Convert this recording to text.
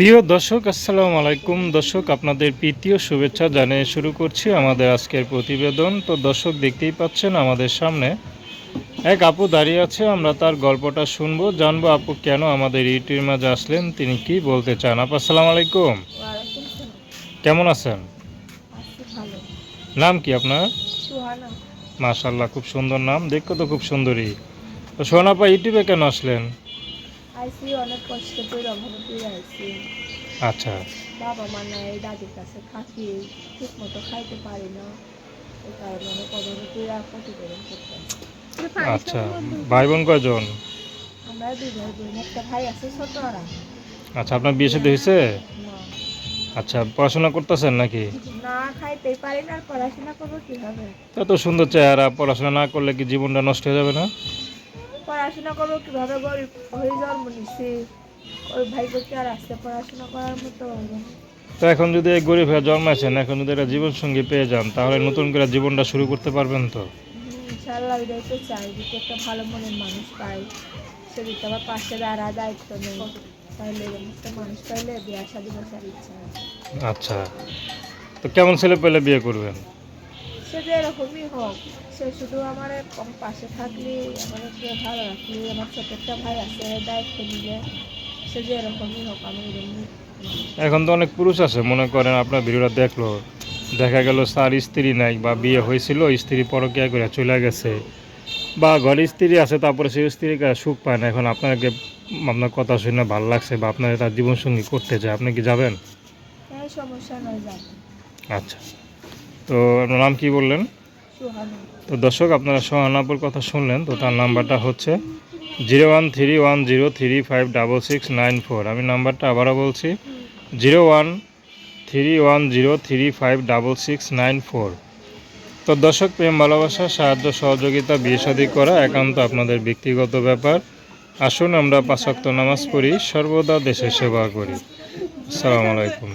প্রিয় দর্শক আসসালামু আলাইকুম। দর্শক আপনাদের প্রীতীয় শুভেচ্ছা জানিয়ে শুরু করছি আমাদের আজকের প্রতিবেদন। তো দর্শক দেখতেই পাচ্ছেন আমাদের সামনে এক আপু দাঁড়িয়ে আছে। আমরা তার গল্পটা শুনব জানব আপু কেন আমাদের ইউটিউবের মাঝে আসলেন তিনি কি বলতে চান। আপু আসসালামু আলাইকুম। কেমন আছেন? নাম কি আপনার? মাশাল্লাহ খুব সুন্দর নাম। দেখতে তো খুব সুন্দরী। তো সোনাপা ইউটিউবে কেন আসলেন? আইসি অনেক কষ্ট করে অভাবে আইসি। আচ্ছা। বাবা মা নাই দাদির কাছে থাকি ঠিক মতো খাইতে পারি না। এই কারণে অনেক প্রতিবেদন করতে আচ্ছা ভাই বোন কয়জন? আমরা দুই ভাই বোন একটা ভাই আছে ছোটরা আচ্ছা আপনার বিয়ে সাথে হয়েছে? আচ্ছা পড়াশোনা করতেছেন নাকি? না খাইতেই পারি না পড়াশোনা করব কীভাবে? এত সুন্দর চেহারা পড়াশোনা না করলে কি জীবনটা নষ্ট হয়ে যাবে না? পড়াশোনা করব কীভাবে গরিব হয়ে জন্ম নিচ্ছি ওই ভাই বোনকে আর আসতে পড়াশোনা করার মতো। তো এখন যদি এই গরিব হয়ে জন্মাইছেন এখন যদি একটা জীবনসঙ্গী পেয়ে যান তাহলে নতুন করে জীবনটা শুরু করতে পারবেন তো? ইনশাআল্লাহ ওইটাই তো চাই যদি একটা ভালো মনের মানুষ পাই। সে যদি আমার পাশে দাঁড়া দায়িত্ব নেই তাহলে একটা মানুষ পাইলে বিয়া শাদী বসার ইচ্ছা আচ্ছা। তো কেমন ছেলে পেলে বিয়ে করবেন? সে যে এরকমই হোক সে শুধু আমার পাশে থাকলে আমার একটু ভালো রাখলে আমার ছোট একটা ভাই আছে দায়িত্ব নিলে সে যে এরকমই হোক আমি এরকমই এখন তো অনেক পুরুষ আছে মনে করেন আপনার ভিডিওটা দেখল দেখা গেল স্যার স্ত্রী নাই বা বিয়ে হয়েছিল স্ত্রী পরকিয়া করে চলে গেছে বা ঘরে স্ত্রী আছে তারপরে সেই স্ত্রীকে সুখ পায় না এখন আপনাকে আপনার কথা শুনে ভালো লাগছে বা আপনার তার জীবনসঙ্গী করতে চায় আপনি কি যাবেন? সমস্যা নয় আচ্ছা। তো আপনার নাম কি বললেন? তো দর্শক, আপনারা সোহানাপুর কথা শুনলেন, তো তার নাম্বারটা হচ্ছে zero one three one zero three five double six nine four. আমি নাম্বারটা আবারও বলছি, zero one three one zero three five double six nine four. তো দর্শক, প্রেম, ভালোবাসা, সাহায্য, সহযোগিতা, বিয়ে শাদী করা একান্ত আপনাদের ব্যক্তিগত ব্যাপার। আসুন আমরা পাঁচাক্ত নামাজ পড়ি, সর্বদা দেশের সেবা করি। আসসালামু আলাইকুম।